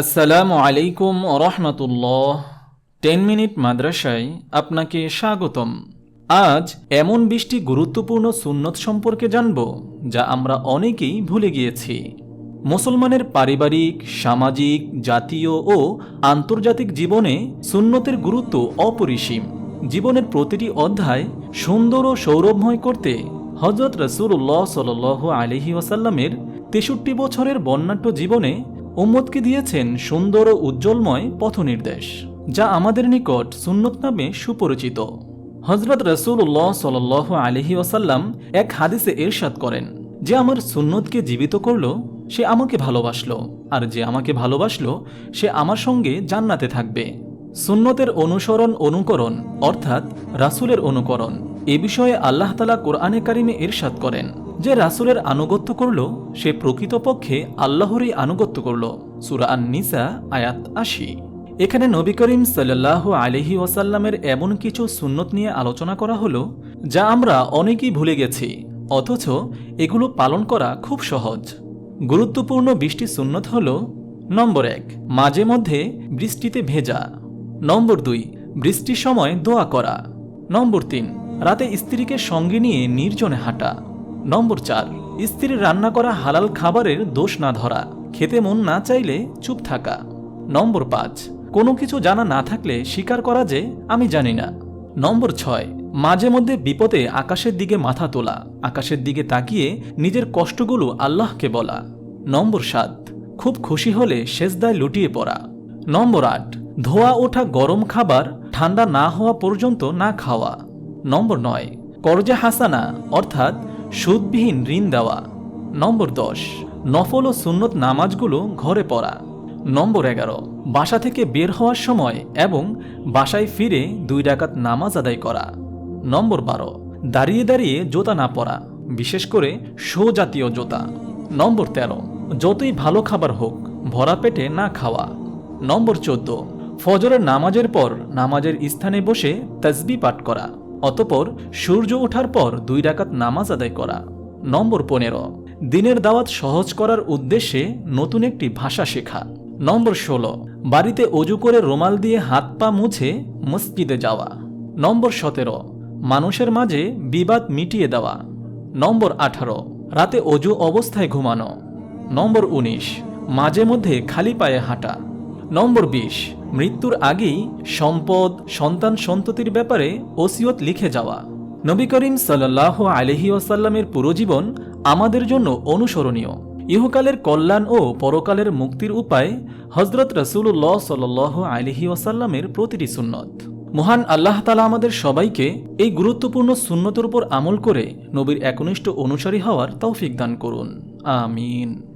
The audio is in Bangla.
আসসালামু আলাইকুম রহমতুল্লাহ। টেন মিনিট মাদ্রাসায় আপনাকে স্বাগতম। আজ এমন বিশটি গুরুত্বপূর্ণ সুন্নত সম্পর্কে জানব, যা আমরা অনেকেই ভুলে গিয়েছি। মুসলমানের পারিবারিক, সামাজিক, জাতীয় ও আন্তর্জাতিক জীবনে সুন্নতের গুরুত্ব অপরিসীম। জীবনের প্রতিটি অধ্যায় সুন্দর ও সৌরভময় করতে হজরত রসুল্লাহ সাল আলহি ওয়াসাল্লামের তেষট্টি বছরের বর্ণাঢ্য জীবনে উম্মদকে দিয়েছেন সুন্দর ও উজ্জ্বলময় পথনির্দেশ, যা আমাদের নিকট সুন্নত নামে সুপরিচিত। হজরত রসুল্লাহ সাল আলহি ওয়াসাল্লাম এক হাদিসে এরশাদ করেন, যে আমার সুন্নতকে জীবিত করল, সে আমাকে ভালোবাসলো, আর যে আমাকে ভালোবাসলো, সে আমার সঙ্গে জান্নাতে থাকবে। সুন্নতের অনুসরণ অনুকরণ, অর্থাৎ রাসুলের অনুকরণ, এ বিষয়ে আল্লাহ তালা কোরআনে কারিমে এরশাদ করেন। যে রাসুলের আনুগত্য করল, সে প্রকৃতপক্ষে আল্লাহরই আনুগত্য করল। সুরা আন নিসা আয়াত আশি। এখানে নবী করিম সাল্লাহ আলহি ওয়াসাল্লামের এমন কিছু সুন্নত নিয়ে আলোচনা করা হলো, যা আমরা অনেকেই ভুলে গেছি, অথচ এগুলো পালন করা খুব সহজ। গুরুত্বপূর্ণ বৃষ্টি সুন্নত হল, নম্বর এক, মাঝে মধ্যে বৃষ্টিতে ভেজা। নম্বর দুই, বৃষ্টির সময় দোয়া করা। নম্বর তিন, রাতে স্ত্রীকে সঙ্গে নিয়ে নির্জনে হাঁটা। নম্বর চার, স্ত্রীর রান্না করা হালাল খাবারের দোষ না ধরা, খেতে মন না চাইলে চুপ থাকা। নম্বর পাঁচ, কোনো কিছু জানা না থাকলে স্বীকার করা যে আমি জানি না। নম্বর ছয়, মাঝে মধ্যে বিপদে আকাশের দিকে মাথা তোলা, আকাশের দিকে তাকিয়ে নিজের কষ্টগুলো আল্লাহকে বলা। নম্বর সাত, খুব খুশি হলে সেজদায় লুটিয়ে পড়া। নম্বর আট, ধোয়া ওঠা গরম খাবার ঠান্ডা না হওয়া পর্যন্ত না খাওয়া। নম্বর নয়, করজা হাসানা, অর্থাৎ সুদবিহীন ঋণ দেওয়া। নম্বর দশ, নফল ও সুন্নত নামাজগুলো ঘরে পড়া। নম্বর এগারো, বাসা থেকে বের হওয়ার সময় এবং বাসায় ফিরে দুই ডাকাত নামাজ আদায় করা। নম্বর বারো, দাঁড়িয়ে দাঁড়িয়ে জোতা না পরা, বিশেষ করে জাতীয় জোতা। নম্বর তেরো, যতই ভালো খাবার হোক, ভরা পেটে না খাওয়া। নম্বর চোদ্দ, ফজরের নামাজের পর নামাজের স্থানে বসে তসবি পাঠ করা। অতপর সূর্য ওঠার পর দুই ডাকাত নামাজ আদায় করা। নম্বর পনেরো, দিনের দাওয়াত সহজ করার উদ্দেশ্যে নতুন একটি ভাষা শেখা। নম্বর ষোলো, বাড়িতে অজু করে রোমাল দিয়ে হাত পা মুছে মসজিদে যাওয়া। নম্বর সতেরো, মানুষের মাঝে বিবাদ মিটিয়ে দেওয়া। নম্বর আঠারো, রাতে অজু অবস্থায় ঘুমানো। নম্বর উনিশ, মাঝে মধ্যে খালি পায়ে হাঁটা। নম্বর বিশ মৃত্যুর আগেই সম্পদ, সন্তান সন্ততির ব্যাপারে ওসিয়ত লিখে যাওয়া। নবী করিম সাল্লাহ আলহি ওয়াসাল্লামের পুরো জীবন আমাদের জন্য অনুসরণীয়। ইহকালের কল্যাণ ও পরকালের মুক্তির উপায় হজরত রসুল্লাহ সাল আলহি ওয়াসাল্লামের প্রতিটি সুন্নত। মহান আল্লাহ তালা আমাদের সবাইকে এই গুরুত্বপূর্ণ সুন্নতের উপর আমল করে নবীর একনিষ্ঠ অনুসারী হওয়ার তৌফিক দান করুন। আমিন।